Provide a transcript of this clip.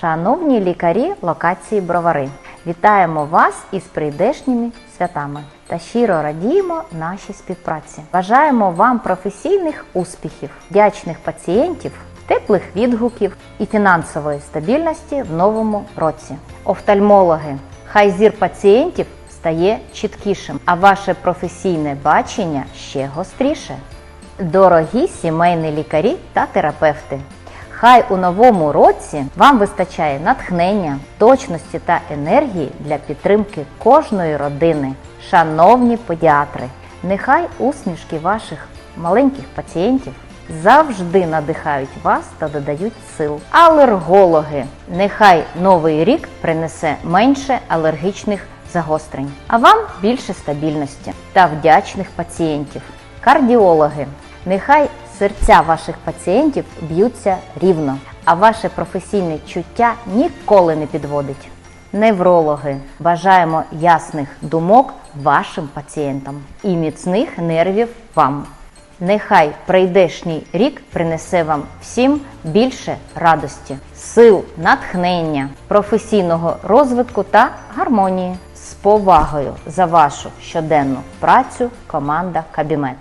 Шановні лікарі локації Бровари, вітаємо вас із прийдешніми святами та щиро радіємо нашій співпраці. Бажаємо вам професійних успіхів, вдячних пацієнтів, теплих відгуків і фінансової стабільності в новому році. Офтальмологи, хай зір пацієнтів стає чіткішим, а ваше професійне бачення ще гостріше. Дорогі сімейні лікарі та терапевти. Хай у новому році вам вистачає натхнення, точності та енергії для підтримки кожної родини. Шановні педіатри, нехай усмішки ваших маленьких пацієнтів завжди надихають вас та додають сил. Алергологи, нехай новий рік принесе менше алергічних загострень, а вам більше стабільності та вдячних пацієнтів. Кардіологи, нехай серця ваших пацієнтів б'ються рівно, а ваше професійне чуття ніколи не підводить. Неврологи, бажаємо ясних думок вашим пацієнтам і міцних нервів вам. Нехай прийдешній рік принесе вам всім більше радості, сил, натхнення, професійного розвитку та гармонії з повагою за вашу щоденну працю команда Кабімет.